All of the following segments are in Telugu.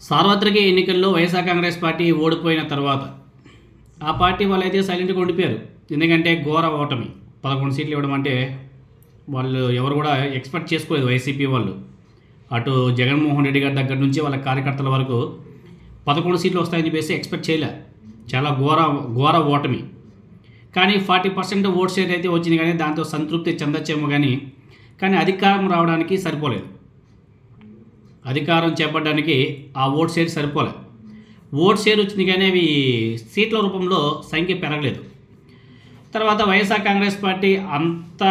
సార్వత్రిక ఎన్నికల్లో వైఎస్ఆర్ కాంగ్రెస్ పార్టీ ఓడిపోయిన తర్వాత ఆ పార్టీ వాళ్ళైతే సైలెంట్గా ఉండిపోయారు. ఎందుకంటే ఘోర ఓటమి. పదకొండు సీట్లు ఇవ్వడం అంటే వాళ్ళు ఎవరు కూడా ఎక్స్పెక్ట్ చేసుకోలేదు వైసీపీ వాళ్ళు. అటు జగన్మోహన్ రెడ్డి గారి దగ్గర నుంచి వాళ్ళ కార్యకర్తల వరకు పదకొండు సీట్లు వస్తాయని చెప్పేసి ఎక్స్పెక్ట్ చేయలే. చాలా ఘోర ఘోర ఓటమి. కానీ ఫార్టీ పర్సెంట్ ఓట్ షేర్ అయితే వచ్చింది కానీ దాంతో సంతృప్తి చెందొచ్చేమో కానీ కానీ అధికారం రావడానికి సరిపోలేదు. అధికారం చేపట్టడానికి ఆ ఓట్ షేర్ సరిపోలే. ఓట్ షేర్ వచ్చింది కానీ అవి సీట్ల రూపంలో సంఖ్య పెరగలేదు. తర్వాత వైఎస్ఆర్ కాంగ్రెస్ పార్టీ అంత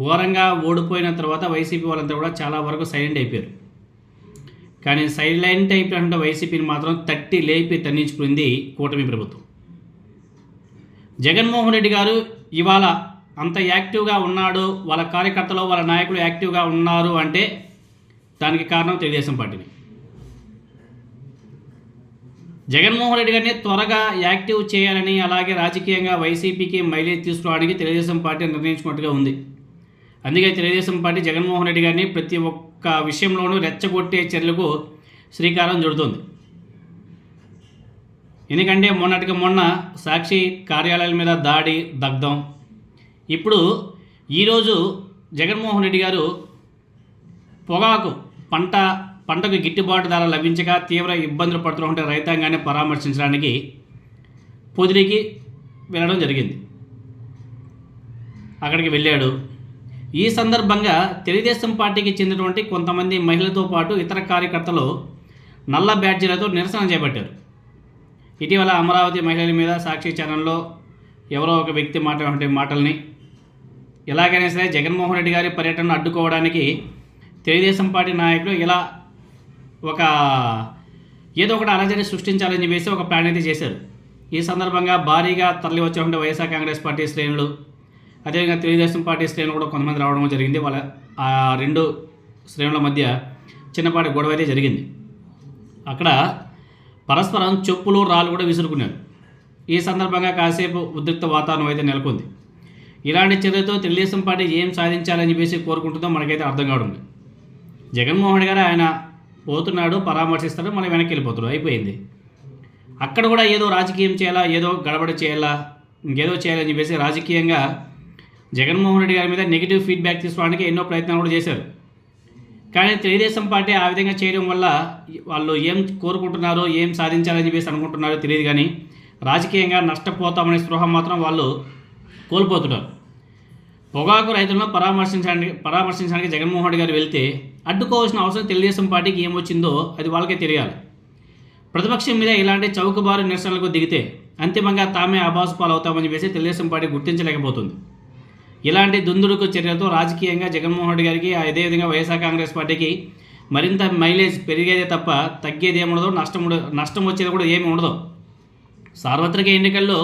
ఘోరంగా ఓడిపోయిన తర్వాత వైసీపీ వాళ్ళంతా కూడా చాలా వరకు సైలెంట్ అయిపోయారు. కానీ సైలెంట్ అయిపోయిన వైసీపీని మాత్రం తట్టి లేపి తన్నించుకుంది కూటమి ప్రభుత్వం. జగన్మోహన్ రెడ్డి గారు ఇవాళ అంత యాక్టివ్గా ఉన్నాడు వాళ్ళ కార్యకర్తలు వాళ్ళ నాయకులు యాక్టివ్గా ఉన్నారు అంటే దానికి కారణం తెలుగుదేశం పార్టీని. జగన్మోహన్ రెడ్డి గారిని త్వరగా యాక్టివ్ చేయాలని అలాగే రాజకీయంగా వైసీపీకి మైలేజ్ తీసుకురావడానికి తెలుగుదేశం పార్టీ నిర్ణయించుకున్నట్టుగా ఉంది. అందుకే తెలుగుదేశం పార్టీ జగన్మోహన్ రెడ్డి గారిని ప్రతి ఒక్క విషయంలోనూ రెచ్చగొట్టే చర్యలకు శ్రీకారం చుడుతుంది. ఎందుకంటే మొన్నటికి మొన్న సాక్షి కార్యాలయాల మీద దాడి దగ్ధం. ఇప్పుడు ఈరోజు జగన్మోహన్ రెడ్డి గారు పొగాకు పంట పంటకు గిట్టుబాటు ధర లభించక తీవ్ర ఇబ్బందులు పడుతుంటే రైతాంగాన్ని పరామర్శించడానికి పొదిలికి వెళ్ళడం జరిగింది. అక్కడికి వెళ్ళాడు. ఈ సందర్భంగా తెలుగుదేశం పార్టీకి చెందినటువంటి కొంతమంది మహిళలతో పాటు ఇతర కార్యకర్తలు నల్ల బ్యాడ్జీలతో నిరసన చేపట్టారు. ఇటీవల అమరావతి మహిళల మీద సాక్షి ఛానల్లో ఎవరో ఒక వ్యక్తి మాట్లాడే మాటల్ని ఎలాగైనా సరే జగన్మోహన్ రెడ్డి గారి పర్యటనను అడ్డుకోవడానికి తెలుగుదేశం పార్టీ నాయకులు ఇలా ఒక ఏదో ఒకటి అలజడి సృష్టించాలని చెప్పేసి ఒక ప్లాన్ అయితే చేశారు. ఈ సందర్భంగా భారీగా తరలి వచ్చే వైఎస్ఆర్ కాంగ్రెస్ పార్టీ శ్రేణులు అదేవిధంగా తెలుగుదేశం పార్టీ శ్రేణులు కూడా కొంతమంది రావడం జరిగింది. వాళ్ళ ఆ రెండు శ్రేణుల మధ్య చిన్నపాటి గొడవ అయితే జరిగింది. అక్కడ పరస్పరం చెప్పులు రాళ్ళు కూడా విసురుకున్నారు. ఈ సందర్భంగా కాసేపు ఉద్రిక్త వాతావరణం అయితే నెలకొంది. ఇలాంటి చర్యతో తెలుగుదేశం పార్టీ ఏం సాధించాలని చెప్పేసి కోరుకుంటుందో మనకైతే అర్థం కావడం లేదు. జగన్మోహన్ గారు ఆయన పోతున్నాడు పరామర్శిస్తాడు మనం వెనక్కి వెళ్ళిపోతున్నాడు. అయిపోయింది. అక్కడ కూడా ఏదో రాజకీయం చేయాలా ఏదో గడబడి చేయాలా ఇంకేదో చేయాలని చెప్పేసి రాజకీయంగా జగన్మోహన్ రెడ్డి గారి మీద నెగిటివ్ ఫీడ్బ్యాక్ తీసుకోవడానికి ఎన్నో ప్రయత్నాలు కూడా చేశారు. కానీ తెలుగుదేశం పార్టీ ఆ విధంగా చేయడం వల్ల వాళ్ళు ఏం కోరుకుంటున్నారో ఏం సాధించాలని చెప్పేసి అనుకుంటున్నారో తెలియదు కానీ రాజకీయంగా నష్టపోతామనే స్పృహ మాత్రం వాళ్ళు కోల్పోతున్నారు. పొగాకు రైతులను పరామర్శించడానికి పరామర్శించడానికి జగన్మోహన్ రెడ్డి గారు వెళ్తే అడ్డుకోవాల్సిన అవసరం తెలుగుదేశం పార్టీకి ఏమొచ్చిందో అది వాళ్ళకే తెలియాలి. ప్రతిపక్షం మీద ఇలాంటి చౌకబారు నిరసనలకు దిగితే అంతిమంగా తామే అబాసు పాలవుతామని చెప్పేసి తెలుగుదేశం పార్టీ గుర్తించలేకపోతుంది. ఇలాంటి దుందుడుకు చర్యలతో రాజకీయంగా జగన్మోహన్ రెడ్డి గారికి అదేవిధంగా వైఎస్ఆర్ కాంగ్రెస్ పార్టీకి మరింత మైలేజ్ పెరిగేదే తప్ప తగ్గేది ఏముండదు నష్టం నష్టం వచ్చేది కూడా ఏమి ఉండదు. సార్వత్రిక ఎన్నికల్లో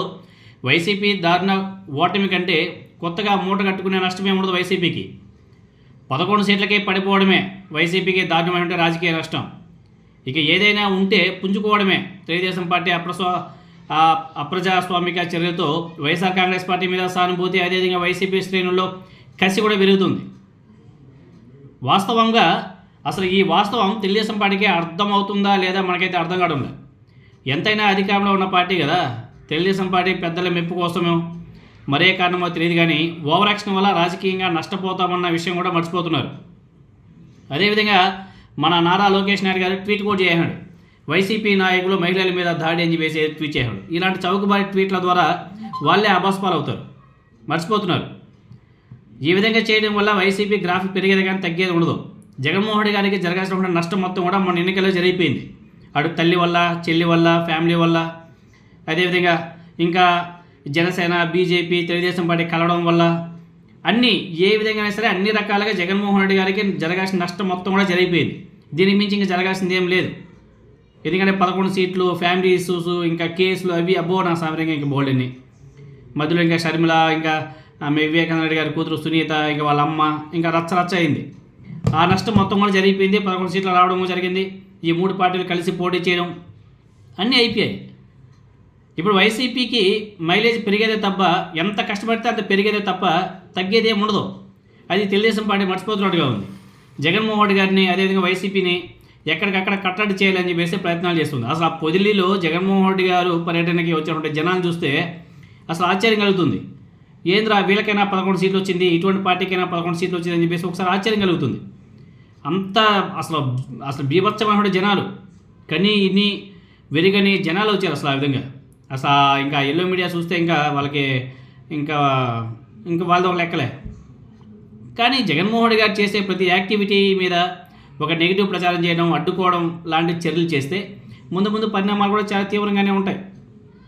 వైసీపీ దారుణ ఓటమి కంటే కొత్తగా మూట కట్టుకునే నష్టమే ఉండదు వైసీపీకి. పదకొండు సీట్లకే పడిపోవడమే వైసీపీకి దారుణమైనటువంటి రాజకీయ నష్టం. ఇక ఏదైనా ఉంటే పుంజుకోవడమే తెలుగుదేశం పార్టీ అప్రస్వా అప్రజాస్వామిక చర్యలతో వైఎస్ఆర్ కాంగ్రెస్ పార్టీ మీద సానుభూతి అదేవిధంగా వైసీపీ శ్రేణుల్లో కసి కూడా పెరుగుతుంది వాస్తవంగా అసలు ఈ వాస్తవం తెలుగుదేశం పార్టీకి అర్థమవుతుందా లేదా మనకైతే అర్థం కావడం లేదు. ఎంతైనా అధికారంలో ఉన్న పార్టీ కదా. తెలుగుదేశం పార్టీ పెద్దల మెప్పు కోసమేమో మరే కారణమో తెలియదు కానీ ఓవర్ యాక్షన్ వల్ల రాజకీయంగా నష్టపోతామన్న విషయం కూడా మర్చిపోతున్నారు. అదేవిధంగా మన నారా లోకేష్ నాయుడు గారు ట్వీట్ కూడా చేశాడు. వైసీపీ నాయకులు మహిళల మీద దాడి అని వేసి ట్వీట్ చేశాడు. ఇలాంటి చౌకబారి ట్వీట్ల ద్వారా వాళ్ళే అభాస్పాలు అవుతారు మర్చిపోతున్నారు. ఈ విధంగా చేయడం వల్ల వైసీపీ గ్రాఫిక్ పెరిగేది కానీ తగ్గేది ఉండదు. జగన్మోహన్ గారికి జరగాల్సిన నష్టం మొత్తం కూడా మన ఎన్నికల్లో జరిగిపోయింది. అటు తల్లి వల్ల చెల్లి వల్ల ఫ్యామిలీ వల్ల. అదేవిధంగా ఇంకా జనసేన బీజేపీ తెలుగుదేశం పార్టీ కలవడం వల్ల అన్నీ ఏ విధంగా సరే అన్ని రకాలుగా జగన్మోహన్ రెడ్డి గారికి జరగాల్సిన నష్టం మొత్తం కూడా జరిగిపోయింది. దీనికి మించి ఇంకా జరగాల్సింది ఏం లేదు. ఎందుకంటే పదకొండు సీట్లు ఫ్యామిలీ ఇష్యూస్ ఇంకా కేసులు అవి అబ్బో నా సామర్యంగా ఇంకా బోల్డ్ని. మధ్యలో ఇంకా షర్మిల ఇంకా ఆమె వివేకానంద రెడ్డి గారి కూతురు సునీత ఇంకా వాళ్ళ అమ్మ ఇంకా రచ్చ రచ్చ అయింది. ఆ నష్టం మొత్తం కూడా జరిగిపోయింది. పదకొండు సీట్లు రావడం జరిగింది. ఈ మూడు పార్టీలు కలిసి పోటీ చేయడం అన్నీ అయిపోయాయి. ఇప్పుడు వైసీపీకి మైలేజ్ పెరిగేదే తప్ప ఎంత కష్టపడితే అంత పెరిగేదే తప్ప తగ్గేది ఏమి ఉండదు. అది తెలుగుదేశం పార్టీ మర్చిపోతున్నట్టుగా ఉంది. జగన్మోహన్ రెడ్డి గారిని అదేవిధంగా వైసీపీని ఎక్కడికక్కడ కట్టడి చేయాలని చెప్పేసి ప్రయత్నాలు చేస్తుంది. అసలు ఆ పొదిలీలో జగన్మోహన్ రెడ్డి గారు పర్యటనకి వచ్చినటువంటి జనాలు చూస్తే అసలు ఆశ్చర్యం కలుగుతుంది. ఏంద్రా వీళ్ళకైనా పదకొండు సీట్లు వచ్చింది ఇటువంటి పార్టీకైనా పదకొండు సీట్లు వచ్చిందని చెప్పేసి ఒకసారి ఆశ్చర్యం కలుగుతుంది. అంత అసలు అసలు బీభత్సమైనటువంటి జనాలు. కానీ ఇన్ని వెరిగని జనాలు వచ్చారు అసలు ఆ విధంగా. అసలు ఇంకా ఎల్లో మీడియా చూస్తే ఇంకా వాళ్ళకి ఇంకా ఇంకా వాళ్ళది ఒక లెక్కలే. కానీ జగన్మోహన్ రెడ్డి గారు చేసే ప్రతి యాక్టివిటీ మీద ఒక నెగిటివ్ ప్రచారం చేయడం అడ్డుకోవడం లాంటి చర్యలు చేస్తే ముందు ముందు పరిణామాలు కూడా చాలా తీవ్రంగానే ఉంటాయి.